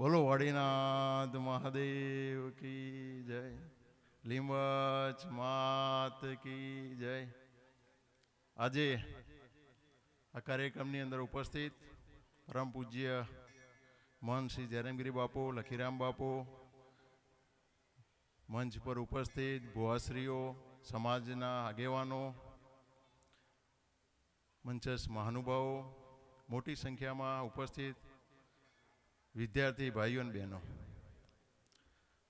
બોલો, વાડીનાથ મહાદેવ કી જય. લીંબચ માત કી જય. આજે આ કાર્યક્રમની અંદર ઉપસ્થિત પરમ પૂજ્ય મહંત શ્રી જયરામગીરી બાપુ, લખીરામ બાપુ, મંચ પર ઉપસ્થિત ભુવાશ્રીઓ, સમાજના આગેવાનો મંચસ મહાનુભાવો, મોટી સંખ્યામાં ઉપસ્થિત વિદ્યાર્થી ભાઈઓ અને બહેનો.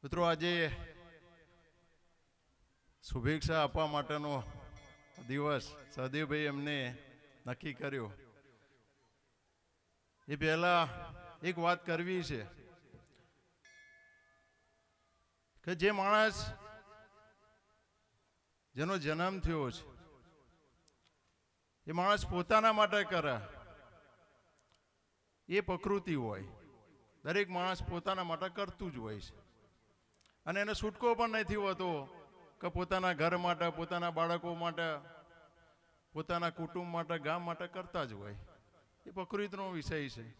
મિત્રો, આજે શુભેચ્છા આપવા માટેનો દિવસ સહદેવભાઈ એમને નક્કી કર્યો. એ પહેલા એક વાત કરવી છે કે જે માણસ જેનો જન્મ થયો છે, એ માણસ પોતાના માટે કરે, એ પ્રકૃતિ હોય. દરેક માણસ પોતાના માટે કરતું જ હોય છે. અને એને છૂટકો પણ નથી હોતો કે પોતાના ઘર માટે, પોતાના બાળકો માટે, પોતાના કુટુંબ માટે, ગામ માટે કરતા જ હોય. એ પ્રકૃતિનો વિષય છે.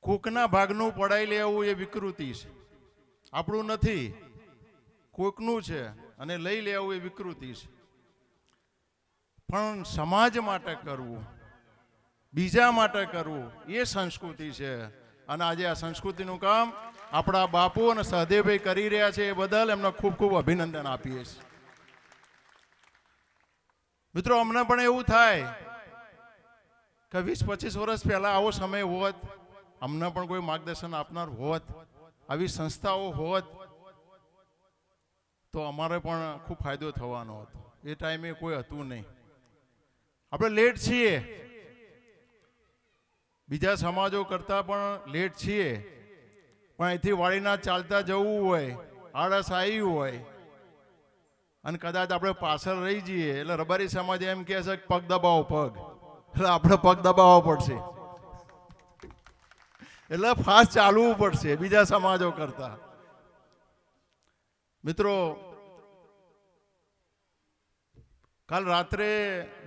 કોકના ભાગનું પડાઈ લેવું એ વિકૃતિ છે. આપણું નથી. કોકનું છે અને લઈ લેવું એ વિકૃતિ છે. પણ સમાજ માટે કરવું બીજા માટે કરવું, એ સંસ્કૃતિ છે. અને આજે આ સંસ્કૃતિનું કામ આપણા બાપુ અને સહદેવભાઈ કરી રહ્યા છે એ બદલ એમને ખૂબ ખૂબ અભિનંદન આપીએ છીએ. મિત્રો, અમને પણ એવું થાય કે વીસ, પચીસ વર્ષ પહેલા આવો સમય હોત, અમને પણ કોઈ માર્ગદર્શન આપનાર હોત, આવી સંસ્થાઓ હોત, તો અમારે પણ ખૂબ ફાયદો થવાનો હતો. એ ટાઈમે કોઈ હતું નહીં. આપણે લેટ છીએ. બીજા સમાજો કરતાં પણ લેટ છીએ. પણ અહીંથી વાળીના ચાલતા જવું હોય, આળસ આવી હોય, અને કદાચ આપણે પાછળ રહી જઈએ, એટલે રબારી સમાજ એમ કહે છે પગ દબાવો પગ. એટલે આપણે પગ દબાવવો પડશે. એટલે ફાસ્ટ ચાલવું પડશે બીજા સમાજો કરતા. મિત્રો, કાલ રાત્રે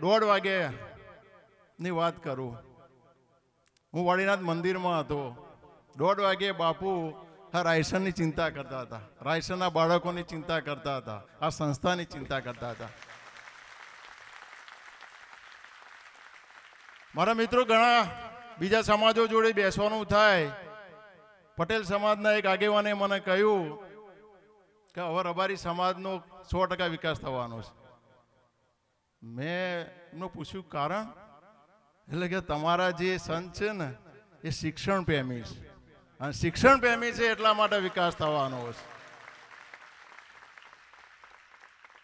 દોઢ વાગે ની વાત કરું. હું વાડીનાથ મંદિરમાં હતો. દોઢ વાગે બાપુ આ રાયસનની ચિંતા કરતા હતા. રાયસનના બાળકોની ચિંતા કરતા હતા. આ સંસ્થાની ચિંતા કરતા હતા. મારા મિત્રો ઘણા બીજા સમાજો જોડે બેસવાનું થાય. પટેલ સમાજના એક આગેવાને મને કહ્યું કે હવે રબારી સમાજનો સો ટકા વિકાસ થવાનો છે. મેં એમનું પૂછ્યું, કારણ? એટલે કે તમારા જે સંત છે ને, એ શિક્ષણ પ્રેમી છે. અને શિક્ષણ પ્રેમી છે એટલા માટે વિકાસ થવાનો છે.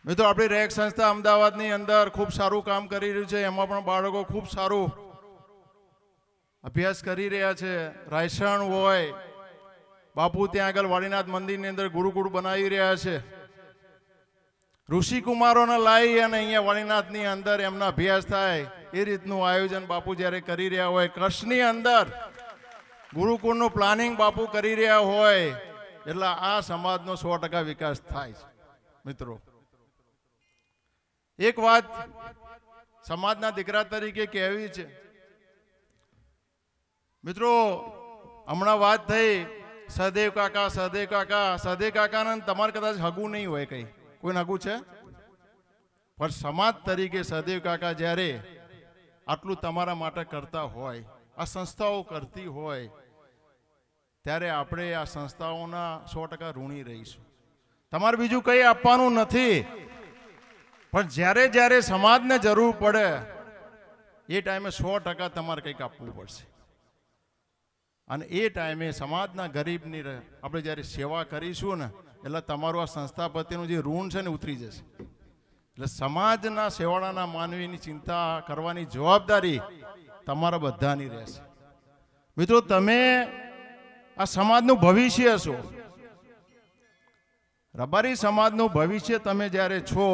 મિત્રો, આપણી રેક સંસ્થા અમદાવાદની અંદર ખૂબ સારું કામ કરી રહ્યું છે. એમાં પણ બાળકો ખૂબ સારું અભ્યાસ કરી રહ્યા છે. રાયસણ હોય, બાપુ ત્યાં આગળ વાડીનાથ મંદિરની અંદર ગુરુકુળ બનાવી રહ્યા છે. ઋષિકુમારોને લાવી અને અહીંયા વાણીનાથની અંદર એમનો અભ્યાસ થાય. એ રીતનું આયોજન બાપુ જ્યારે કરી રહ્યા હોય, કચ્છની અંદર ગુરુકુળનું પ્લાનિંગ બાપુ કરી રહ્યા હોય, એટલે આ સમાજનો સો ટકા વિકાસ થાય છે, મિત્રો. એક વાત સમાજના દીકરા તરીકે કહેવી છે. મિત્રો, હમણાં વાત થઈ, સહદેવ કાકા સહદેવ કાકા, સહદેવ કાકાને તમારે કદાચ હગું નહીં હોય કઈ. કોઈ હગું છે? પણ સમાજ તરીકે સહદેવ કાકા જ્યારે આટલું તમારા માટે કરતા હોય, આ સંસ્થાઓ કરતી હોય, ત્યારે આપણે આ સંસ્થાઓના સો ટકા ઋણી રહીશું. તમારે બીજું કંઈ આપવાનું નથી. પણ જ્યારે જ્યારે સમાજને જરૂર પડે, એ ટાઈમે સો ટકા તમારે કંઈક આપવું પડશે. અને એ ટાઈમે સમાજના ગરીબની આપણે જ્યારે સેવા કરીશું ને, એટલે તમારું આ સંસ્થાપતિનું જે ઋણ છે ને ઉતરી જશે. એટલે સમાજના સેવાળાના માનવીની ચિંતા કરવાની જવાબદારી તમારા બધાની રહેશે. મિત્રો, તમે આ સમાજનું ભવિષ્ય છો. રબારી સમાજનું ભવિષ્ય તમે જ્યારે છો,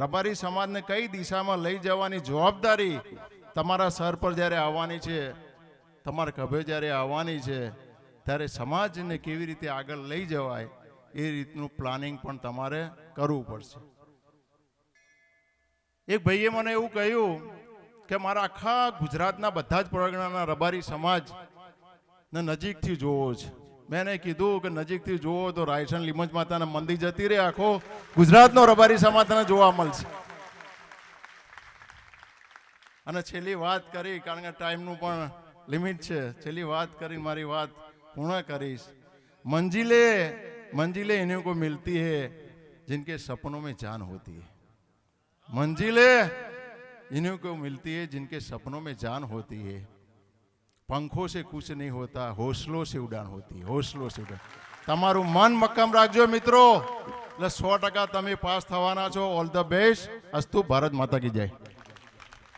રબારી સમાજને કઈ દિશામાં લઈ જવાની જવાબદારી તમારા સર પર જ્યારે આવવાની છે, તમારા ખભે જ્યારે આવવાની છે, ત્યારે સમાજને કેવી રીતે આગળ લઈ જવાય એ રીતનું પ્લાનિંગ પણ તમારે કરવું પડશે. એક ભાઈએ મને એવું કહ્યું કે મારા આખા ગુજરાતના બધા જ પરગણાના રબારી સમાજ ને નજીકથી જોવો છે. મેં કીધું કે નજીકથી જોવો તો રાયસન લીમજ માતાના મંદિર જતી રહે, આખો ગુજરાતનો રબારી સમાજ તને જોવા મળશે. અને છેલ્લી વાત કરી, કારણ કે ટાઈમનું પણ લિમિટ છે. છેલ્લી વાત કરી, મારી વાત પૂર્ણ કરીશ. મંજિલે મંજિલે એને કોઈ મિલતી હૈ જિનકે સપનો મેં જાન હોતી હૈ. मंजिलें इन्हीं को मिलती है जिनके सपनों में जान होती है पंखों से कुछ नहीं होता हौसलों से उड़ान होती है हौसलों से उड़ान તમારું મન મક્કમ રાખજો મિત્રો એટલે સો ટકા તમે પાસ થવાના છો ઓલ ધ બેસ્ટ અસ્તુ ભારત માતા કી જય